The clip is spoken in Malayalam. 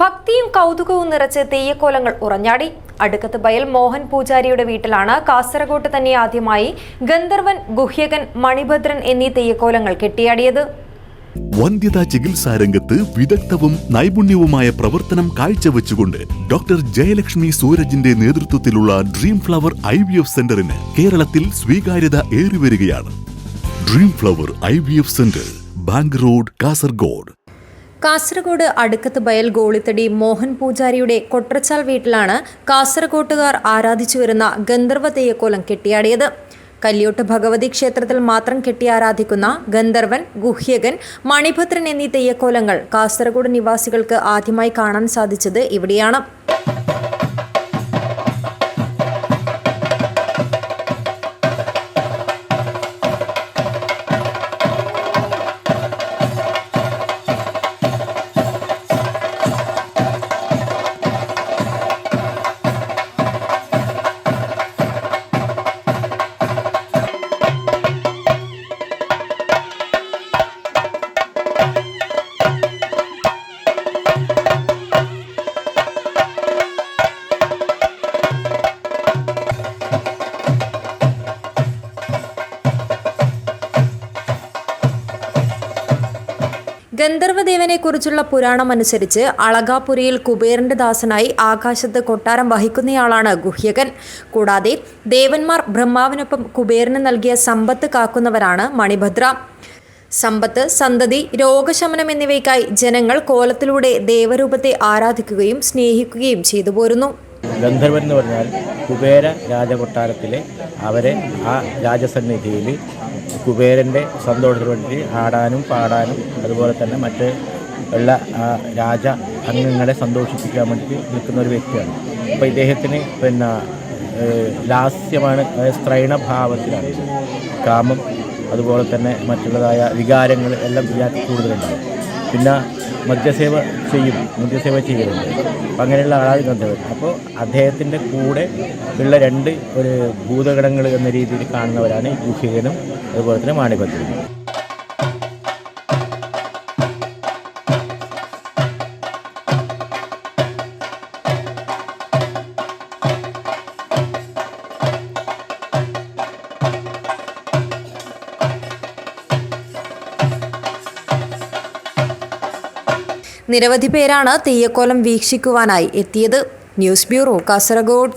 ഭക്തിയും കൗതുകവും നിറച്ച് തെയ്യക്കോലങ്ങൾ ഉറഞ്ഞാടി. അടുക്കത്ത് ബയൽ മോഹൻ പൂജാരിയുടെ വീട്ടിലാണ് കാസർഗോട്ട് തന്നെ ആദ്യമായി ഗന്ധർവൻ ഗുഹ്യകൻ മണിഭദ്രൻ എന്നീ തെയ്യക്കോലങ്ങൾ കെട്ടിയാടിയത്. വന്ധ്യതാ ചികിത്സാ രംഗത്ത് വിദഗ്ധവും നൈപുണ്യവുമായ പ്രവർത്തനം കാഴ്ചവെച്ചുകൊണ്ട് ഡോക്ടർ ജയലക്ഷ്മി സൂരജിന്റെ നേതൃത്വത്തിലുള്ള dream flower I V F സെന്ററിന് കേരളത്തിൽ സ്വീകാര്യത ഏറിവരികയാണ്. Dream flower I V F centre bank road Kasaragod. Kasaragod Adukkath Bayal Golithadi Mohan പൂജാരിയുടെ Kottachal വീട്ടിലാണ് കാസർഗോട്ടുകാർ ആരാധിച്ചു വരുന്ന ഗന്ധർവ തെയ്യക്കോലം കെട്ടിയാടിയത്. കല്യോട്ട് ഭഗവതി ക്ഷേത്രത്തിൽ മാത്രം കെട്ടി ആരാധിക്കുന്ന ഗന്ധർവൻ ഗുഹ്യകൻ മണിഭദ്രൻ എന്നീ തെയ്യക്കോലങ്ങൾ കാസർഗോഡ് നിവാസികൾക്ക് ആദ്യമായി കാണാൻ സാധിച്ചത് ഇവിടെയാണ്. ഗന്ധർവദേവനെക്കുറിച്ചുള്ള പുരാണം അനുസരിച്ച് അളകാപുരിയിൽ കുബേരന്റെ ദാസനായി ആകാശത്ത് കൊട്ടാരം വഹിക്കുന്നയാളാണ് ഗുഹ്യകൻ. കൂടാതെ ദേവന്മാർ ബ്രഹ്മാവിനൊപ്പം കുബേരന് നൽകിയ സമ്പത്ത് കാക്കുന്നവരാണ് മണിഭദ്ര. സമ്പത്ത് സന്തതി രോഗശമനം എന്നിവയ്ക്കായി ജനങ്ങൾ കോലത്തിലൂടെ ദേവരൂപത്തെ ആരാധിക്കുകയും സ്നേഹിക്കുകയും ചെയ്തു പോരുന്നു. ഗന്ധർവൻ എന്ന് പറഞ്ഞാൽ കുബേര രാജകൊട്ടാരത്തിലെ അവരെ ആ രാജസന്നിധിയിൽ കുബേരന്റെ സന്തോഷത്തിന് വേണ്ടി ആടാനും പാടാനും അതുപോലെ തന്നെ മറ്റ് ഉള്ള രാജ അംഗങ്ങളെ സന്തോഷിപ്പിക്കാൻ വേണ്ടി നിൽക്കുന്ന ഒരു വ്യക്തിയാണ്. അപ്പോൾ ഇദ്ദേഹത്തിന് പിന്നെ ലാസ്യമാണ് സ്ത്രൈണഭാവത്തിലാണ്. കാമം അതുപോലെ തന്നെ മറ്റുള്ളതായ വികാരങ്ങൾ എല്ലാം ഇയാൾക്ക് കൂടുതലുണ്ടാകും. പിന്നെ മദ്യസേവ ചെയ്യും മദ്യസേവ ചെയ്യുന്നുണ്ട് അപ്പം അങ്ങനെയുള്ള ആളാണ് ഗന്ധർവൻ. അപ്പോൾ അദ്ദേഹത്തിന്റെ കൂടെ ഉള്ള രണ്ട് ഒരു ഭൂതഘടങ്ങൾ എന്ന രീതിയിൽ കാണുന്നവരാണ് ഈ ഗുഹികനും അതുപോലെ തന്നെ മാണിഭദ്രനും. നിരവധി പേരാണ് തെയ്യക്കോലം വീക്ഷിക്കുവാനായി എത്തിയത്. News bureau Kasaragod.